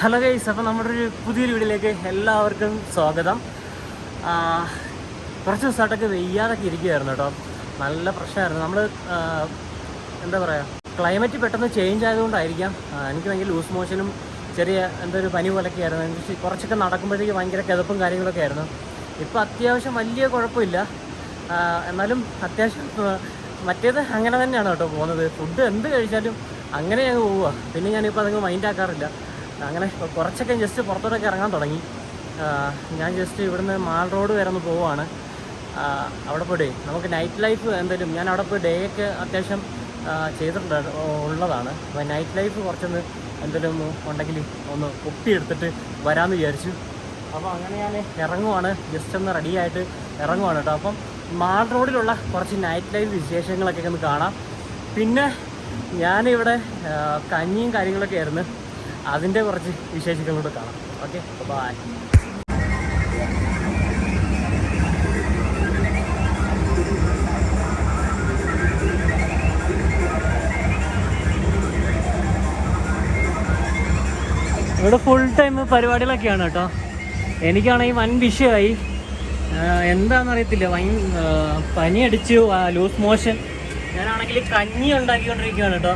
Hello guys അപ്പോൾ നമ്മുടെ ഒരു പുതിയൊരു വീഡിയോയിലേക്ക് എല്ലാവർക്കും സ്വാഗതം. കുറച്ച് ദിവസമായിട്ടൊക്കെ വെയ്യാതൊക്കെ ഇരിക്കുകയായിരുന്നു കേട്ടോ. നല്ല പ്രശ്നമായിരുന്നു. നമ്മൾ എന്താ പറയുക ക്ലൈമറ്റ് പെട്ടെന്ന് ചേഞ്ച് ആയതുകൊണ്ടായിരിക്കാം. എനിക്ക് ഭയങ്കര ലൂസ് മോഷനും ചെറിയ എന്തോ ഒരു പനി പോലൊക്കെ ആയിരുന്നു. എനിക്ക് കുറച്ചൊക്കെ നടക്കുമ്പോഴത്തേക്ക് ഭയങ്കര കിതപ്പും കാര്യങ്ങളൊക്കെ ആയിരുന്നു. ഇപ്പോൾ അത്യാവശ്യം വലിയ കുഴപ്പമില്ല. എന്നാലും അത്യാവശ്യം മറ്റേത് അങ്ങനെ തന്നെയാണ് കേട്ടോ പോകുന്നത്. ഫുഡ് എന്ത് കഴിച്ചാലും അങ്ങനെ ഞങ്ങൾ പോവുക. പിന്നെ ഞാനിപ്പോൾ അതങ്ങ് മൈൻഡ് ആക്കാറില്ല. അങ്ങനെ കുറച്ചൊക്കെ ജസ്റ്റ് പുറത്തോട്ടൊക്കെ ഇറങ്ങാൻ തുടങ്ങി. ഞാൻ ജസ്റ്റ് ഇവിടുന്ന് മാൾ റോഡ് വരെ ഒന്ന് പോവുകയാണ് അവിടെ പോയി. നമുക്ക് നൈറ്റ് ലൈഫ് എന്തെങ്കിലും ഞാൻ അവിടെ പോയി ഡേ ഒക്കെ അത്യാവശ്യം ചെയ്തിട്ടുണ്ട് ഉള്ളതാണ്. അപ്പോൾ നൈറ്റ് ലൈഫ് കുറച്ചൊന്ന് എന്തെങ്കിലും ഉണ്ടെങ്കിൽ ഒന്ന് ഒപ്പിയെടുത്തിട്ട് വരാമെന്ന് വിചാരിച്ചു. അപ്പോൾ അങ്ങനെ ഞാൻ ഇറങ്ങുവാണ്. ജസ്റ്റ് ഒന്ന് റെഡി ആയിട്ട് ഇറങ്ങുവാണ് കേട്ടോ. അപ്പം മാൾ റോഡിലുള്ള കുറച്ച് നൈറ്റ് ലൈഫ് വിശേഷങ്ങളൊക്കെ ഒന്ന് കാണാം. പിന്നെ ഞാനിവിടെ കഞ്ഞിയും കാര്യങ്ങളൊക്കെ ആയിരുന്നു. അതിന്റെ കുറച്ച് വിശേഷങ്ങളോട് കാണാം. ഓക്കെ ബായ് ഇവിടെ ഫുൾ ടൈം പരിപാടികളൊക്കെയാണ് കേട്ടോ. എനിക്കാണെങ്കിൽ വൻ വിഷയമായി. എന്താണെന്ന് അറിയത്തില്ല വൻ ആ, പനി അടിച്ച് ലൂസ് മോഷൻ ഞാനാണെങ്കിൽ കഞ്ഞി ഉണ്ടാക്കിക്കൊണ്ടിരിക്കുകയാണ് കേട്ടോ.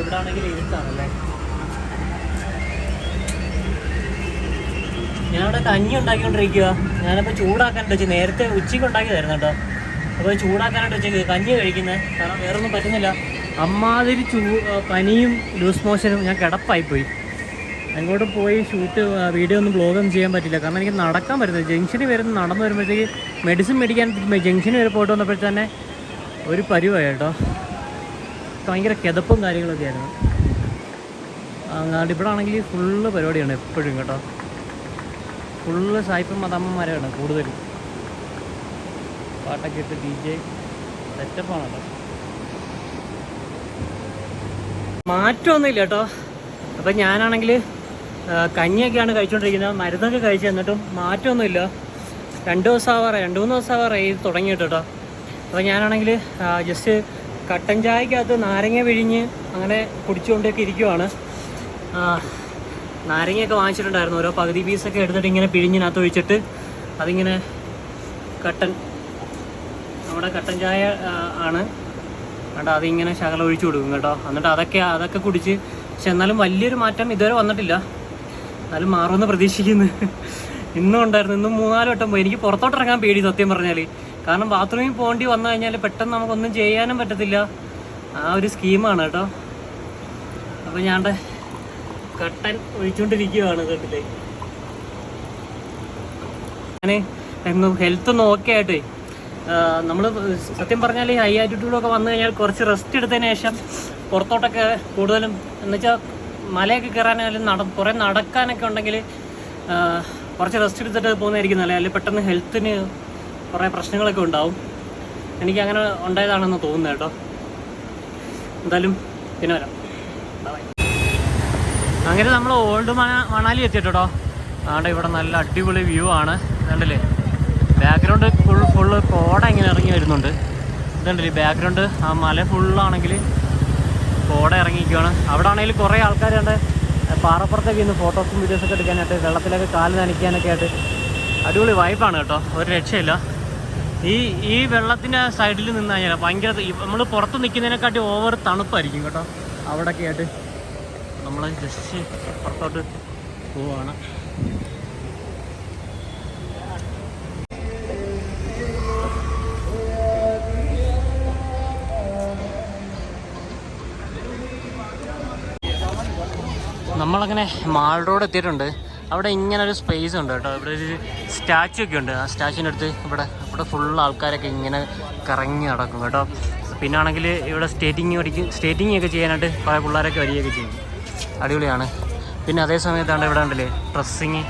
ഇവിടെ ആണെങ്കിൽ ഇരുട്ടാണല്ലേ? ഞാനിവിടെ കഞ്ഞി ഉണ്ടാക്കിക്കൊണ്ടിരിക്കുക ഞാനിപ്പോൾ ചൂടാക്കാനായിട്ട് വെച്ച് നേരത്തെ ഉച്ചയ്ക്ക് ഉണ്ടാക്കിയതായിരുന്നു കേട്ടോ. അപ്പോൾ ചൂടാക്കാനായിട്ട് വെച്ചേക്ക് കഞ്ഞി കഴിക്കുന്നത് കാരണം വേറൊന്നും പറ്റുന്നില്ല. അമ്മാതിരി ചൂ പനിയും ലൂസ് മോഷനും ഞാൻ കിടപ്പായിപ്പോയി. അങ്ങോട്ട് പോയി ഷൂട്ട് വീഡിയോ ഒന്നും ബ്ലോഗ് ഒന്നും ചെയ്യാൻ പറ്റില്ല. കാരണം എനിക്ക് നടക്കാൻ പറ്റുന്നത് ജംഗ്ഷനിൽ വരുന്ന നടന്നു വരുമ്പോഴത്തേക്ക് മെഡിസിൻ മേടിക്കാൻ ജംഗ്ഷനിൽ വരെ പോയിട്ട് വന്നപ്പോഴത്തെ തന്നെ ഒരു പരിവായി കേട്ടോ. ഭയങ്കര കിതപ്പും കാര്യങ്ങളൊക്കെ ആയിരുന്നു. അങ്ങാണ്ട് ഇവിടെ ആണെങ്കിൽ ഫുള്ള് പരിപാടിയാണ് എപ്പോഴും കേട്ടോ. ഫുള്ള് സായിപ്പും മരമാണ് കൂടുതലും. പാട്ടൊക്കെ ഇട്ട് ഡി ജെ. സെറ്റപ്പാണ് കേട്ടോ മാറ്റമൊന്നുമില്ല കേട്ടോ അപ്പം ഞാനാണെങ്കിൽ കഞ്ഞിയൊക്കെയാണ് കഴിച്ചുകൊണ്ടിരിക്കുന്നത് മരുന്നൊക്കെ കഴിച്ചു എന്നിട്ടും മാറ്റമൊന്നുമില്ല രണ്ടു ദിവസം ആവാറ രണ്ട് മൂന്ന് ദിവസം ആവാറ ഇത് തുടങ്ങിയിട്ട് കേട്ടോ അപ്പോൾ ഞാനാണെങ്കിൽ ജസ്റ്റ് കട്ടൻ ചായക്കകത്ത് നാരങ്ങ വിഴിഞ്ഞ് അങ്ങനെ കുടിച്ചുകൊണ്ടൊക്കെ ഇരിക്കുവാണ്. നാരങ്ങയൊക്കെ വാങ്ങിച്ചിട്ടുണ്ടായിരുന്നു. ഓരോ പകുതി പീസൊക്കെ എടുത്തിട്ട് ഇങ്ങനെ പിഴിഞ്ഞിനകത്ത് ഒഴിച്ചിട്ട് അതിങ്ങനെ കട്ടൻ നമ്മുടെ കട്ടൻ ചായ ആണ്. കേട്ടോ അതിങ്ങനെ ശകലം ഒഴിച്ചു കൊടുക്കും കേട്ടോ. എന്നിട്ട് അതൊക്കെ അതൊക്കെ കുടിച്ച് പക്ഷെ എന്നാലും വലിയൊരു മാറ്റം ഇതുവരെ വന്നിട്ടില്ല. എന്നാലും മാറുമെന്ന് പ്രതീക്ഷിക്കുന്നു. ഇന്നും ഉണ്ടായിരുന്നു. ഇന്നും മൂന്നാൽ വട്ടം പോയി. എനിക്ക് പുറത്തോട്ട് ഇറങ്ങാൻ പേടി സത്യം പറഞ്ഞാൽ കാരണം ബാത്റൂമിൽ പോകേണ്ടി വന്നു കഴിഞ്ഞാൽ പെട്ടെന്ന് നമുക്കൊന്നും ചെയ്യാനും പറ്റത്തില്ല. ആ ഒരു സ്കീമാണ് കേട്ടോ. അപ്പോൾ ഞാൻ കട്ടൻ ഒഴിച്ചുകൊണ്ടിരിക്കുകയാണ് കണ്ടില്ലേ അങ്ങനെ ഹെൽത്ത് ഒന്ന് ഓക്കെ ആയിട്ട്. നമ്മൾ സത്യം പറഞ്ഞാൽ ഈ ഹൈ ആറ്റിറ്റ്യൂഡൊക്കെ വന്നു കഴിഞ്ഞാൽ കുറച്ച് റെസ്റ്റ് എടുത്തതിന് ശേഷം പുറത്തോട്ടൊക്കെ കൂടുതലും എന്നുവെച്ചാൽ മലയൊക്കെ കയറാനായാലും നട കുറേ നടക്കാനൊക്കെ ഉണ്ടെങ്കിൽ കുറച്ച് റെസ്റ്റ് എടുത്തിട്ട് പോകുന്നതായിരിക്കും നല്ല അല്ലെങ്കിൽ പെട്ടെന്ന് ഹെൽത്തിന് കുറേ പ്രശ്നങ്ങളൊക്കെ ഉണ്ടാവും. എനിക്ക് അങ്ങനെ ഉണ്ടായതാണെന്ന് തോന്നുന്നു കേട്ടോ. എന്തായാലും പിന്നെ വരാം. അങ്ങനെ നമ്മൾ ഓൾഡ് മണ മണാലി എത്തിയിട്ടോ. ആണ്ട് ഇവിടെ നല്ല അടിപൊളി വ്യൂ ആണ്. കണ്ടില്ലേ ബാക്ക്ഗ്രൗണ്ട് ഫുൾ ഫുള്ള് കോട ഇങ്ങനെ ഇറങ്ങി വരുന്നുണ്ട്. ഇതുണ്ടല്ലേ? ബാക്ക്ഗ്രൗണ്ട് ആ മല ഫുള്ളാണെങ്കിൽ കോട ഇറങ്ങിയിരിക്കുകയാണ് അവിടെ ആണെങ്കിൽ കുറേ ആൾക്കാരുണ്ട് പാറപ്പുറത്തേക്ക് ഇന്ന് ഫോട്ടോസും വീഡിയോസൊക്കെ എടുക്കാനായിട്ട് വെള്ളത്തിലൊക്കെ കാൽ നനയ്ക്കാനൊക്കെ ആയിട്ട്. അടിപൊളി വൈബാണ് കേട്ടോ. ഒരു രക്ഷയില്ല. ഈ ഈ വെള്ളത്തിന്റെ സൈഡിൽ നിന്ന് കഴിഞ്ഞാൽ ഭയങ്കര നമ്മൾ പുറത്ത് നിൽക്കുന്നതിനെക്കാട്ടി ഓവർ തണുപ്പായിരിക്കും കേട്ടോ. അവിടെയൊക്കെ ആയിട്ട്. നമ്മൾ ജസ്റ്റ് പുറത്തോട്ട് പോവാണ്. നമ്മളങ്ങനെ മാൾ റോഡ് എത്തിയിട്ടുണ്ട്. അവിടെ ഇങ്ങനെ ഒരു സ്പേസ് ഉണ്ട് കേട്ടോ. ഇവിടെ ഒരു സ്റ്റാച്ചു ഒക്കെ ഉണ്ട്. ആ സ്റ്റാച്ചുവിന്റെ അടുത്ത് ഇവിടെ ഇവിടെ ഫുൾ ആൾക്കാരൊക്കെ ഇങ്ങനെ കറങ്ങി നടക്കും കേട്ടോ. പിന്നെ ആണെങ്കിൽ ഇവിടെ സ്റ്റേറ്റിംഗ് പഠിക്കും സ്റ്റേറ്റിംഗ് ഒക്കെ ചെയ്യാനായിട്ട് പല പിള്ളേരൊക്കെ വരികയൊക്കെ ചെയ്യും. അടിപൊളിയാണ്. പിന്നെ അതേ സമയത്താണ് ഇവിടെ ഉണ്ടല്ലേ ഡ്രസ്സിങ്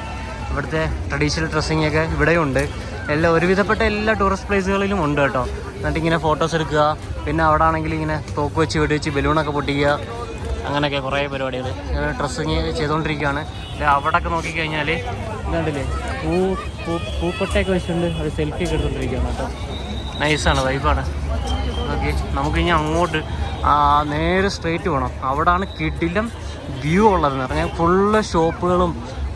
ഇവിടുത്തെ ട്രഡീഷണൽ ഡ്രസ്സിങ് ഒക്കെ ഇവിടെയുണ്ട് എല്ലാ ഒരുവിധപ്പെട്ട എല്ലാ ടൂറിസ്റ്റ് പ്ലേസുകളിലും ഉണ്ട് കേട്ടോ. എന്നിട്ട് ഇങ്ങനെ ഫോട്ടോസ് എടുക്കുക. പിന്നെ അവിടെ ആണെങ്കിൽ ഇങ്ങനെ തോക്ക് വെച്ച് വെടിവെച്ച് ബലൂണൊക്കെ പൊട്ടിക്കുക. അങ്ങനെയൊക്കെ കുറേ പരിപാടികൾ. ഡ്രസ്സിങ് ചെയ്തുകൊണ്ടിരിക്കുകയാണ്. അവിടെ അവിടെയൊക്കെ നോക്കിക്കഴിഞ്ഞാൽ ഇതുണ്ടല്ലേ പൂ പൂ പൂക്കൊട്ടയൊക്കെ വെച്ചിട്ടുണ്ട്. അത് സെൽഫി ഒക്കെ എടുത്തുകൊണ്ടിരിക്കുകയാണ് കേട്ടോ. നൈസാണ് വൈബാണ് ഓക്കെ നമുക്ക് ഇനി അങ്ങോട്ട് നേരെ സ്ട്രേറ്റ് പോകണം അവിടാണ് കിടിലം വ്യൂ ഉള്ളതെന്ന് പറഞ്ഞാൽ ഫുള്ള് ഷോപ്പുകളും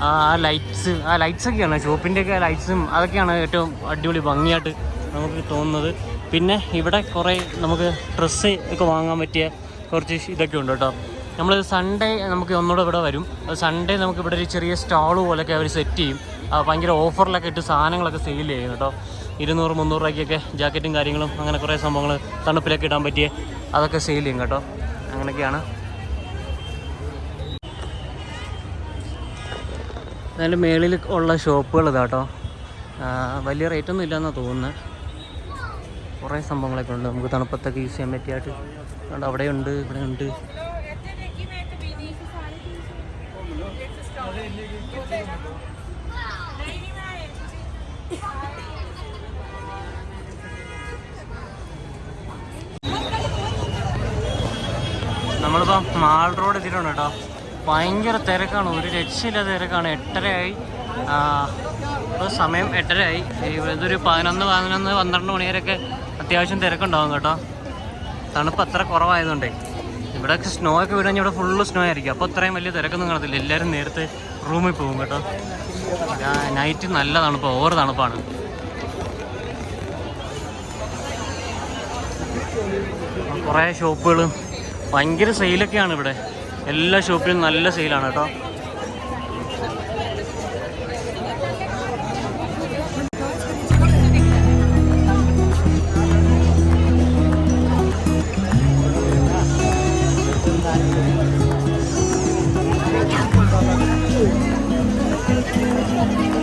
ആ ലൈറ്റ്സ് ആ ലൈറ്റ്സ് ഒക്കെയാണ്. ഷോപ്പിന്റെയൊക്കെ ലൈറ്റ്സും അതൊക്കെയാണ് ഏറ്റവും അടിപൊളി ഭംഗിയായിട്ട് നമുക്ക് തോന്നുന്നത്. പിന്നെ ഇവിടെ കുറേ നമുക്ക് ഡ്രസ്സ് ഒക്കെ വാങ്ങാൻ പറ്റിയ കുറച്ച് ഇതൊക്കെ ഉണ്ട് കേട്ടോ. നമ്മൾ സൺഡേ നമുക്ക് ഒന്നുകൂടെ ഇവിടെ വരും. സൺഡേ നമുക്ക് ഇവിടെ ഒരു ചെറിയ സ്റ്റാൾ പോലെയൊക്കെ അവർ സെറ്റ് ചെയ്യും. ഭയങ്കര ഓഫറിലൊക്കെ ഇട്ട് സാധനങ്ങളൊക്കെ സെയിൽ ചെയ്യും കേട്ടോ. ഇരുന്നൂറ് മുന്നൂറ് രൂപയ്ക്കൊക്കെ ജാക്കറ്റും കാര്യങ്ങളും അങ്ങനെ കുറേ സംഭവങ്ങൾ തണുപ്പിലൊക്കെ ഇടാൻ പറ്റിയ അതൊക്കെ സെയിൽ ചെയ്യും കേട്ടോ. അങ്ങനെയൊക്കെയാണ്. അതിന്റെ മേളിൽ ഉള്ള ഷോപ്പുകൾ ഇതാട്ടോ വലിയ റേറ്റൊന്നും ഇല്ലെന്നാണ് തോന്നുന്നത് കുറേ സംഭവങ്ങളൊക്കെ ഉണ്ട്. നമുക്ക് തണുപ്പത്തൊക്കെ യൂസ് ചെയ്യാൻ പറ്റിയായിട്ട്. അവിടെ ഉണ്ട് ഇവിടെ ഉണ്ട്. നമ്മളിപ്പോൾ മാൾ റോഡ് എത്തിയിട്ടുണ്ട് കേട്ടോ. ഭയങ്കര തിരക്കാണ്. ഒരു രക്ഷയില്ല തിരക്കാണ്. എട്ടരയായി. ഇപ്പോൾ സമയം എട്ടരയായി. ഇതൊരു പതിനൊന്ന് പതിനൊന്ന് പന്ത്രണ്ട് മണി വരെയൊക്കെ അത്യാവശ്യം തിരക്കുണ്ടാവും കേട്ടോ. തണുപ്പ് അത്ര കുറവായതുകൊണ്ടേ. ഇവിടെ സ്നോ ഒക്കെ വീടുകഴിഞ്ഞാൽ ഇവിടെ ഫുള്ള് സ്നോ ആയിരിക്കും. അപ്പോൾ അത്രയും വലിയ തിരക്കൊന്നും കാണത്തില്ല. എല്ലാവരും നേരത്തെ റൂമിൽ പോകും കേട്ടോ. നൈറ്റ് നല്ല തണുപ്പ്. ഓവർ തണുപ്പാണ്. കുറേ ഷോപ്പുകളും. ഭയങ്കര സെയിലൊക്കെയാണ് ഇവിടെ. എല്ലാ ഷോപ്പിലും നല്ല സെയിലാണ് കേട്ടോ. ഇവിടുത്തെ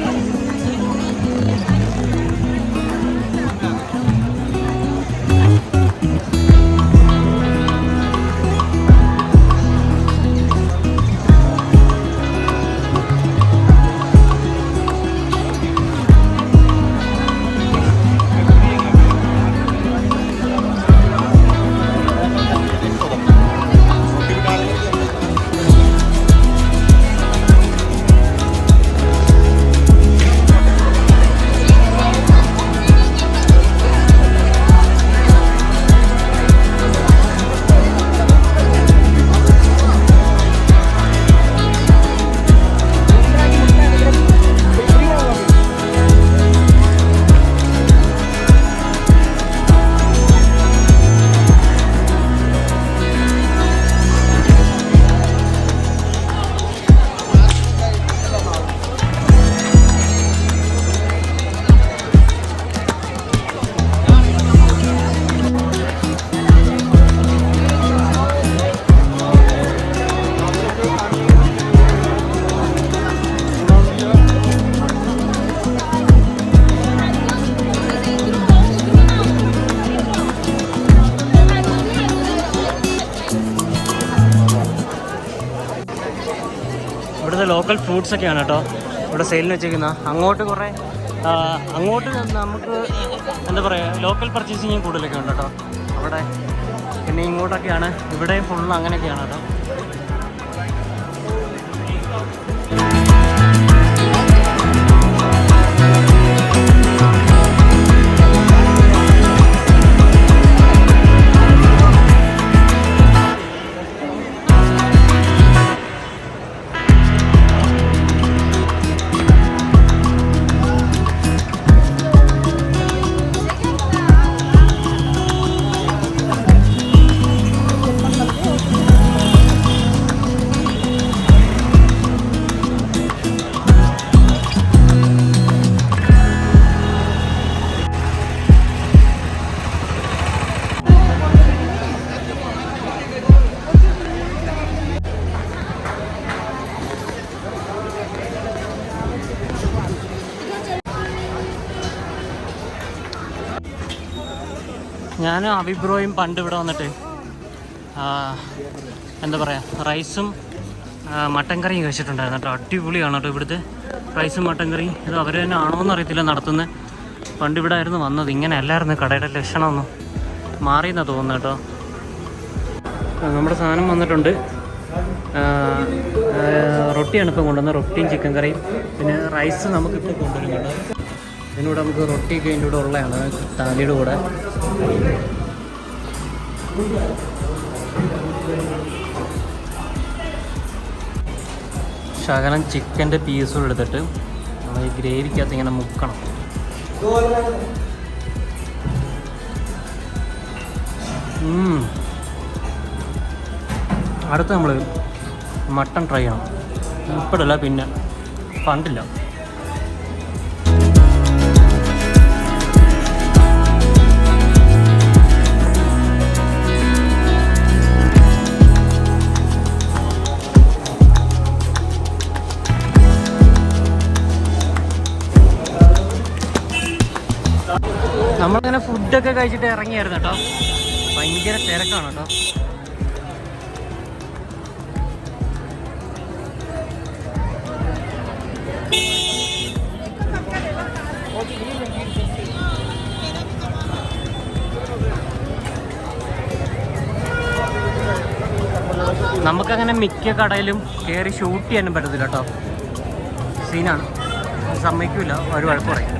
ലോക്കൽ ഫ്രൂട്ട്സ് ഒക്കെയാണ് കേട്ടോ. ഇവിടെ സെയിലിന് വെച്ചേക്കുന്ന. അങ്ങോട്ട് കുറേ അങ്ങോട്ട് നമുക്ക് എന്താ പറയുക ലോക്കൽ പർച്ചേസിങ്ങും കൂടുതലൊക്കെ ഉണ്ട് കേട്ടോ. അവിടെ പിന്നെ ഇങ്ങോട്ടൊക്കെയാണ്. ഇവിടെയും ഫുള്ള് അങ്ങനെയൊക്കെയാണ് കേട്ടോ. ഞാനും അഭിബ്രോയും പണ്ട് ഇവിടെ വന്നിട്ട് എന്താ പറയുക റൈസും മട്ടൻ കറിയും കഴിച്ചിട്ടുണ്ടായിരുന്നു കേട്ടോ. അടിപൊളിയാണ് കേട്ടോ ഇവിടുത്തെ റൈസും മട്ടൻ കറിയും. ഇത് അവർ തന്നെ ആണോ എന്ന് അറിയത്തില്ല നടത്തുന്നത് പണ്ട് ഇവിടെ ആയിരുന്നു വന്നത്. ഇങ്ങനെ അല്ലായിരുന്നു കടയുടെ ലക്ഷണമൊന്നും മാറിയെന്നാണ് തോന്നുന്നത് കേട്ടോ. നമ്മുടെ സാധനം വന്നിട്ടുണ്ട്. റൊട്ടിയാണ് ഇപ്പം കൊണ്ടുവന്നത്. റൊട്ടിയും ചിക്കൻ കറിയും. പിന്നെ റൈസ് നമുക്കിപ്പോൾ കൊണ്ടുവരും കേട്ടോ. ഇതിനൂടെ നമുക്ക് റൊട്ടിയൊക്കെ ഇതിന്റെ കൂടെ ഉള്ളതാണ് താലിയുടെ കൂടെ. ശകലം ചിക്കന്റെ പീസുകൾ എടുത്തിട്ട് നമ്മൾ ഈ ഗ്രേവിക്കകത്ത് ഇങ്ങനെ മുക്കണം. അടുത്ത് നമ്മൾ മട്ടൺ ട്രൈ ചെയ്യണം. ഇപ്പോഴല്ല പിന്നെ പണ്ടില്ല. നമ്മളിങ്ങനെ ഫുഡൊക്കെ കഴിച്ചിട്ട് ഇറങ്ങിയായിരുന്നു കേട്ടോ. ഭയങ്കര തിരക്കാണ് കേട്ടോ. നമുക്കങ്ങനെ മിക്ക കടയിലും കയറി ഷൂട്ട് ചെയ്യാനും പറ്റത്തില്ല കേട്ടോ. സീനാണ്. സമ്മതിക്കില്ല ഒരു വഴക്ക് പറയും.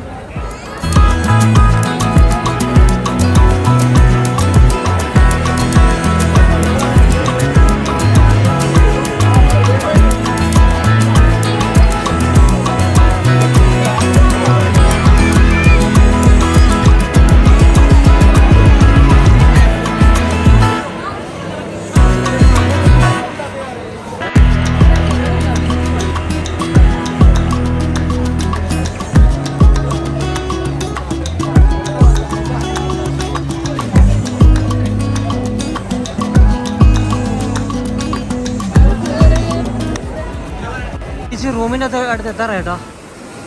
തിരിച്ച് അത് അടുത്ത് എത്താറ കേട്ടോ.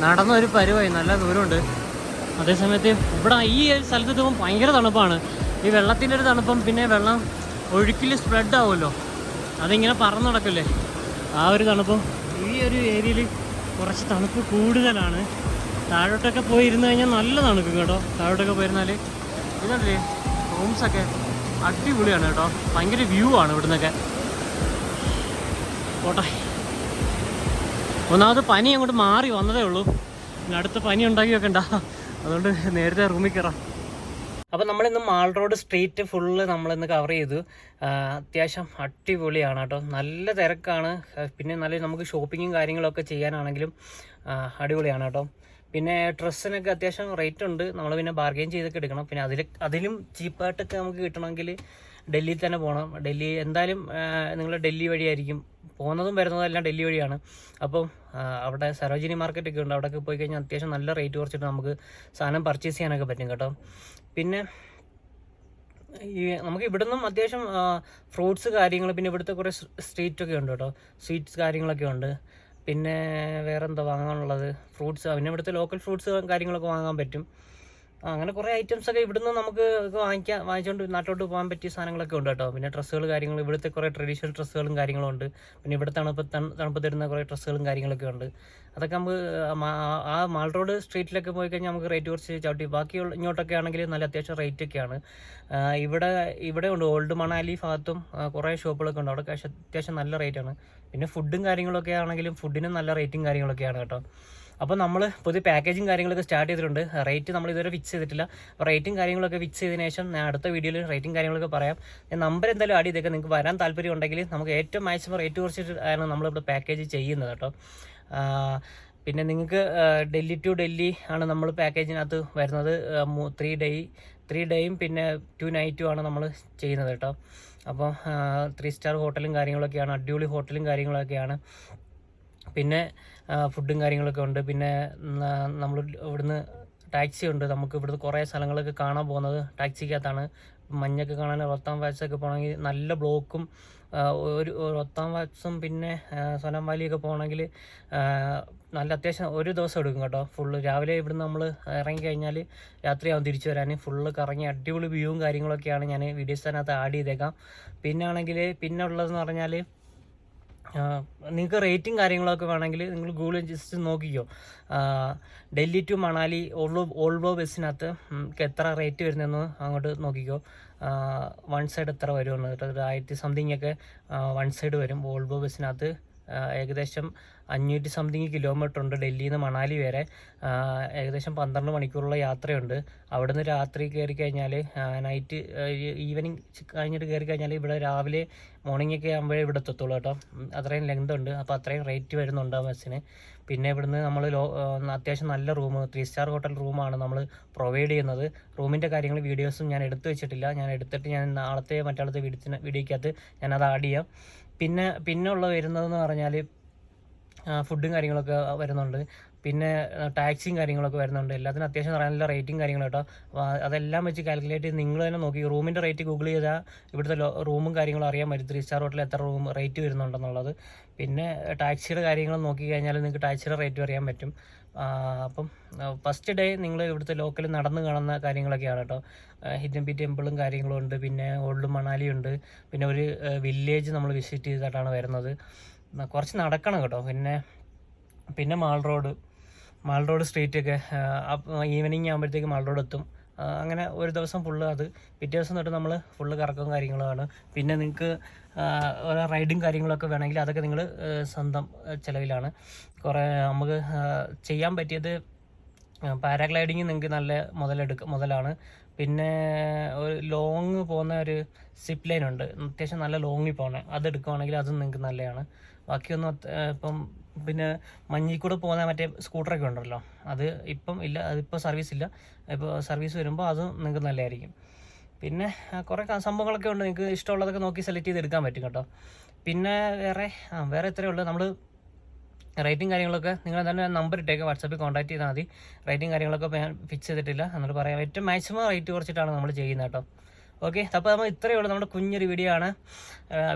നടന്നൊരു പരുവായി നല്ല ദൂരമുണ്ട്. അതേസമയത്ത് ഇവിടെ ഈ സ്ഥലത്ത് എത്തുമ്പോൾ ഭയങ്കര തണുപ്പാണ്. ഈ വെള്ളത്തിന്റെ ഒരു തണുപ്പം പിന്നെ വെള്ളം ഒഴുക്കിൽ സ്പ്രെഡ് ആവുമല്ലോ. അതിങ്ങനെ പറന്ന് നടക്കില്ലേ. ആ ഒരു തണുപ്പം ഈ ഒരു ഏരിയയിൽ കുറച്ച് തണുപ്പ് കൂടുതലാണ്. താഴോട്ടൊക്കെ പോയി ഇരുന്ന് കഴിഞ്ഞാൽ നല്ല തണുക്കും കേട്ടോ. താഴോട്ടൊക്കെ പോയിരുന്നാൽ ഇതല്ലേ റൂംസൊക്കെ അടിപൊളിയാണ് കേട്ടോ. ഭയങ്കര വ്യൂ ആണ് ഇവിടുന്നൊക്കെ. പോട്ടെ. ഒന്നാമത് പനി അങ്ങോട്ട് മാറി വന്നതേ ഉള്ളൂ. അടുത്ത് പനി ഉണ്ടാക്കി വെക്കണ്ട. അതുകൊണ്ട് നേരത്തെ റൂമിൽ കയറാം. അപ്പോൾ നമ്മളിന്ന് മാൾ റോഡ് സ്ട്രീറ്റ് ഫുള്ള് നമ്മളിന്ന് കവർ ചെയ്തു. അത്യാവശ്യം അടിപൊളിയാണ് കേട്ടോ. നല്ല തിരക്കാണ്. പിന്നെ നല്ല നമുക്ക് ഷോപ്പിങ്ങും കാര്യങ്ങളൊക്കെ ചെയ്യാനാണെങ്കിലും അടിപൊളിയാണ് കേട്ടോ. പിന്നെ ഡ്രസ്സിനൊക്കെ അത്യാവശ്യം റേറ്റ് ഉണ്ട്. നമ്മൾ പിന്നെ ബാർഗെയിൻ ചെയ്തൊക്കെ എടുക്കണം. പിന്നെ അതിൽ അതിലും ചീപ്പായിട്ടൊക്കെ നമുക്ക് കിട്ടണമെങ്കിൽ ഡൽഹിയിൽ തന്നെ പോകണം ഡൽഹി എന്തായാലും നിങ്ങൾ ഡൽഹി വഴിയായിരിക്കും. പോകുന്നതും വരുന്നതും എല്ലാം ഡൽഹി വഴിയാണ്. അപ്പം അവിടെ സരോജിനി മാർക്കറ്റ് ഒക്കെ ഉണ്ട്. അവിടെയൊക്കെ പോയി കഴിഞ്ഞാൽ അത്യാവശ്യം നല്ല റേറ്റ് കുറച്ചിട്ട് നമുക്ക് സാധനം പർച്ചേസ് ചെയ്യാനൊക്കെ പറ്റും കേട്ടോ. പിന്നെ ഈ നമുക്ക് ഇവിടുന്നും അത്യാവശ്യം ഫ്രൂട്ട്സ് കാര്യങ്ങൾ പിന്നെ ഇവിടുത്തെ കുറേ സ്ട്രീറ്റ് ഒക്കെ ഉണ്ട് കേട്ടോ. സ്വീറ്റ്സ് കാര്യങ്ങളൊക്കെ ഉണ്ട്. പിന്നെ വേറെന്താ വാങ്ങാനുള്ളത്? ഫ്രൂട്ട്സ് പിന്നെ ഇവിടുത്തെ ലോക്കൽ ഫ്രൂട്ട്സ് കാര്യങ്ങളൊക്കെ വാങ്ങാൻ പറ്റും. അങ്ങനെ കുറേ ഐറ്റംസ് ഒക്കെ ഇവിടുന്ന് നമുക്ക് വാങ്ങിക്കാൻ വാങ്ങിക്കാം വാങ്ങിച്ചുകൊണ്ട് നാട്ടിലോട്ട് പോകാൻ പറ്റിയ സാധനങ്ങളൊക്കെ ഉണ്ട് കേട്ടോ. പിന്നെ ഡ്രസ്സുകൾ കാര്യങ്ങൾ ഇവിടുത്തെ കുറേ ട്രഡീഷണൽ ഡ്രസ്സുകളും കാര്യങ്ങളും ഉണ്ട്. പിന്നെ ഇവിടെ തണുപ്പ് തണുപ്പ് തരുന്ന കുറേ ഡ്രസ്സുകളും കാര്യങ്ങളൊക്കെ ഉണ്ട്. അതൊക്കെ നമുക്ക് ആ മാൾ റോഡ് സ്ട്രീറ്റിലൊക്കെ പോയി കഴിഞ്ഞാൽ നമുക്ക് റേറ്റ് കുറച്ച് ചവിട്ടി. ബാക്കിയുള്ള ഇങ്ങോട്ടൊക്കെ ആണെങ്കിൽ നല്ല അത്യാവശ്യം റേറ്റ് ഒക്കെയാണ് ഇവിടെ ഇവിടെ ഉണ്ട് ഓൾഡ് മണാലി ഭാഗത്തും കുറേ ഷോപ്പുകളൊക്കെ ഉണ്ട്. അവിടെ അത്യാവശ്യം നല്ല റേറ്റാണ് പിന്നെ ഫുഡും കാര്യങ്ങളൊക്കെ ആണെങ്കിലും ഫുഡിനും നല്ല റേറ്റും കാര്യങ്ങളൊക്കെയാണ് കേട്ടോ. അപ്പോൾ നമ്മൾ പുതിയ പാക്കേജും കാര്യങ്ങളൊക്കെ സ്റ്റാർട്ട് ചെയ്തിട്ടുണ്ട്. റേറ്റ് നമ്മൾ ഇതുവരെ ഫിക്സ് ചെയ്തിട്ടില്ല. അപ്പോൾ റേറ്റും കാര്യങ്ങളൊക്കെ ഫിക്സ് ചെയ്തതിനു ശേഷം ഞാൻ അടുത്ത വീഡിയോയിൽ റേറ്റും കാര്യങ്ങളൊക്കെ പറയാം. നമ്പർ എന്തായാലും ആഡ് ചെയ്തേക്കാം. നിങ്ങൾക്ക് വരാൻ താല്പര്യം ഉണ്ടെങ്കിൽ നമുക്ക് ഏറ്റവും മാക്സിമം റേറ്റ് കുറച്ചിട്ട് ആണ് നമ്മളിവിടെ പാക്കേജ് ചെയ്യുന്നത് കേട്ടോ. പിന്നെ നിങ്ങൾക്ക് ഡൽഹി ടു ഡൽഹി ആണ് നമ്മൾ പാക്കേജിനകത്ത് വരുന്നത്. ത്രീ ഡേ ത്രീ ഡേയും പിന്നെ ടു നൈറ്റും ആണ് നമ്മൾ ചെയ്യുന്നത് കേട്ടോ. അപ്പോൾ ത്രീ സ്റ്റാർ ഹോട്ടലും കാര്യങ്ങളൊക്കെയാണ്. അടിപൊളി ഹോട്ടലും കാര്യങ്ങളൊക്കെയാണ്. പിന്നെ ഫുഡും കാര്യങ്ങളൊക്കെ ഉണ്ട്. പിന്നെ നമ്മൾ ഇവിടുന്ന് ടാക്സി ഉണ്ട്. നമുക്ക് ഇവിടുന്ന് കുറേ സ്ഥലങ്ങളൊക്കെ കാണാൻ പോകുന്നത് ടാക്സിക്കകത്താണ്. മഞ്ഞൊക്കെ കാണാൻ റൊത്താം വാച്ചൊക്കെ പോകണമെങ്കിൽ നല്ല ബ്ലോക്കും ഒരു റൊത്താം വാച്ചും പിന്നെ സോനം വാലിയൊക്കെ പോകണമെങ്കിൽ നല്ല അത്യാവശ്യം ഒരു ദിവസം എടുക്കും കേട്ടോ. ഫുള്ള് രാവിലെ ഇവിടുന്ന് നമ്മൾ ഇറങ്ങി കഴിഞ്ഞാൽ രാത്രിയാവും തിരിച്ചു വരാൻ ഫുള്ള് കറങ്ങി അടിപൊളി വ്യൂവും കാര്യങ്ങളൊക്കെയാണ് ഞാൻ വീഡിയോസ് വീഡിയോസിനകത്ത് ആഡ് ചെയ്തേക്കാം. പിന്നെ ആണെങ്കിൽ പിന്നെ ഉള്ളതെന്ന് പറഞ്ഞാൽ നിങ്ങൾക്ക് റേറ്റും കാര്യങ്ങളൊക്കെ വേണമെങ്കിൽ നിങ്ങൾ ഗൂഗിളിൽ ജസ്റ്റ് നോക്കിക്കോ. Delhi to Manali Volvo Volvo ബസ്സിനകത്ത് നമുക്ക് എത്ര റേറ്റ് വരുന്നതെന്ന് അങ്ങോട്ട് നോക്കിക്കോ. വൺ സൈഡ് എത്ര വരുമെന്ന്. ആയിരത്തി സംതിങ് ഒക്കെ വൺ സൈഡ് വരും. ഓൾവോ ബസ്സിനകത്ത് ഏകദേശം അഞ്ഞൂറ്റി സംതിങ് കിലോമീറ്റർ ഉണ്ട് ഡൽഹിയിൽ നിന്ന് മണാലി വരെ. ഏകദേശം പന്ത്രണ്ട് മണിക്കൂറുള്ള യാത്രയുണ്ട്. അവിടെ നിന്ന് രാത്രി കയറി കഴിഞ്ഞാൽ നൈറ്റ് ഈവനിങ് കഴിഞ്ഞിട്ട് കയറി കഴിഞ്ഞാൽ ഇവിടെ രാവിലെ മോർണിംഗ് ഒക്കെ ആകുമ്പോഴേ ഇവിടെ എത്തത്തുള്ളൂ കേട്ടോ. അത്രയും ലെങ്ത് ഉണ്ട്. അപ്പോൾ അത്രയും റേറ്റ് വരുന്നുണ്ട് ആ ബസ്സിന്? പിന്നെ ഇവിടുന്ന് നമ്മൾ അത്യാവശ്യം നല്ല റൂം ത്രീ സ്റ്റാർ ഹോട്ടൽ റൂമാണ് നമ്മൾ പ്രൊവൈഡ് ചെയ്യുന്നത്. റൂമിന്റെ കാര്യങ്ങൾ വീഡിയോസും ഞാൻ എടുത്തു വെച്ചിട്ടില്ല. ഞാൻ എടുത്തിട്ട് ഞാൻ നാളത്തെ മറ്റാളത്തെ വീഡിയോ വീഡിയോക്കകത്ത് ഞാനത് ആഡ് ചെയ്യാം. പിന്നെ പിന്നെ ഉള്ള വരുന്നതെന്ന് പറഞ്ഞാൽ ഫുഡും കാര്യങ്ങളൊക്കെ വരുന്നുണ്ട്. പിന്നെ ടാക്സിയും കാര്യങ്ങളൊക്കെ വരുന്നുണ്ട്. എല്ലാത്തിനും അത്യാവശ്യം നല്ല റേറ്റിംഗ് കാര്യങ്ങൾ കേട്ടോ. അപ്പോൾ അതെല്ലാം വെച്ച് കാൽക്കുലേറ്റ് ചെയ്ത് നിങ്ങൾ തന്നെ നോക്കി. റൂമിന്റെ റേറ്റ് ഗൂഗിൾ ചെയ്താൽ ഇവിടുത്തെ റൂമും കാര്യങ്ങളും അറിയാൻ പറ്റും. ത്രീ സ്റ്റാർ ഹോട്ടലിൽ എത്ര റൂം റേറ്റ് വരുന്നുണ്ടെന്നുള്ളത്. പിന്നെ ടാക്സിയുടെ കാര്യങ്ങൾ നോക്കി കഴിഞ്ഞാൽ നിങ്ങൾക്ക് ടാക്സിയുടെ റേറ്റ് അറിയാൻ പറ്റും. അപ്പം ഫസ്റ്റ് ഡേ നിങ്ങൾ ഇവിടുത്തെ ലോക്കൽ നടന്ന് കാണുന്ന കാര്യങ്ങളൊക്കെയാണ് കേട്ടോ. ബി ടെമ്പിളും കാര്യങ്ങളും ഉണ്ട് പിന്നെ ഓൾഡ് മണാലി ഉണ്ട്. പിന്നെ ഒരു വില്ലേജ് നമ്മൾ വിസിറ്റ് ചെയ്തിട്ടാണ് വരുന്നത്. കുറച്ച് നടക്കണം കേട്ടോ. പിന്നെ പിന്നെ മാൾ റോഡ് മാൾ റോഡ് സ്ട്രീറ്റൊക്കെ ഈവനിങ് ആകുമ്പോഴത്തേക്ക് മാൾ റോഡ് എത്തും. അങ്ങനെ ഒരു ദിവസം ഫുള്ള് അത് പിറ്റേ ദിവസം തൊട്ട് നമ്മൾ ഫുള്ള് കറക്കവും കാര്യങ്ങളുമാണ്. പിന്നെ നിങ്ങൾക്ക് ഓരോ റൈഡും കാര്യങ്ങളൊക്കെ വേണമെങ്കിൽ അതൊക്കെ നിങ്ങൾ സ്വന്തം ചിലവിലാണ്. കുറേ നമുക്ക് ചെയ്യാൻ പറ്റിയത് പാരാഗ്ലൈഡിങ് നിങ്ങൾക്ക് നല്ല മുതലെടുക്ക മുതലാണ്. പിന്നെ ഒരു ലോങ് പോകുന്ന ഒരു സിപ്പ് ലൈൻ ഉണ്ട്. അത്യാവശ്യം നല്ല ലോങ്ങിൽ അത് എടുക്കുവാണെങ്കിൽ അതും നിങ്ങൾക്ക് നല്ലതാണ് ബാക്കിയൊന്നും ഇപ്പം പിന്നെ മഞ്ഞിൽ കൂടെ പോകുന്ന മറ്റേ സ്കൂട്ടറൊക്കെ ഉണ്ടല്ലോ. അത് ഇപ്പം ഇല്ല അതിപ്പോൾ സർവീസ് ഇല്ല. ഇപ്പോൾ സർവീസ് വരുമ്പോൾ അതും നിങ്ങൾക്ക് നല്ലതായിരിക്കും. പിന്നെ കുറേ സംഭവങ്ങളൊക്കെ ഉണ്ട് നിങ്ങൾക്ക് ഇഷ്ടമുള്ളതൊക്കെ നോക്കി സെലക്ട് ചെയ്ത് എടുക്കാൻ പറ്റും കേട്ടോ. പിന്നെ വേറെ ആ വേറെ ഇത്രയേ ഉള്ളൂ. നമ്മൾ റേറ്റിംഗ് കാര്യങ്ങളൊക്കെ നിങ്ങൾ തന്നെ നമ്പർ ഇട്ടേക്ക് വാട്സാപ്പിൽ കോൺടാക്ട് ചെയ്താൽ മതി. റേറ്റിംഗ് കാര്യങ്ങളൊക്കെ ഞാൻ ഫിക്സ് ചെയ്തിട്ടില്ല. എന്നിട്ട് പറയാം ഏറ്റവും മാക്സിമം റേറ്റ് കുറച്ചിട്ടാണ് നമ്മൾ ചെയ്യുന്നത് കേട്ടോ. ഓക്കെ അപ്പോൾ നമ്മൾ ഇത്രയേ ഉള്ളൂ. നമ്മുടെ കുഞ്ഞൊരു വീഡിയോ ആണ്.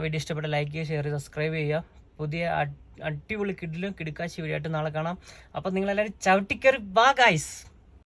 വീഡിയോ ഇഷ്ടപ്പെട്ട ലൈക്ക് ചെയ്യുക ഷെയർ ചെയ്യുക സബ്സ്ക്രൈബ് ചെയ്യുക. പുതിയ അടി- അടിപൊളി കിഡിലും കിടുക്കാശി വീഡിയോ ആയിട്ട് നാളെ കാണാം. അപ്പോൾ നിങ്ങളെല്ലാവരും ചവിട്ടിക്കറി ബാ ഗൈസ്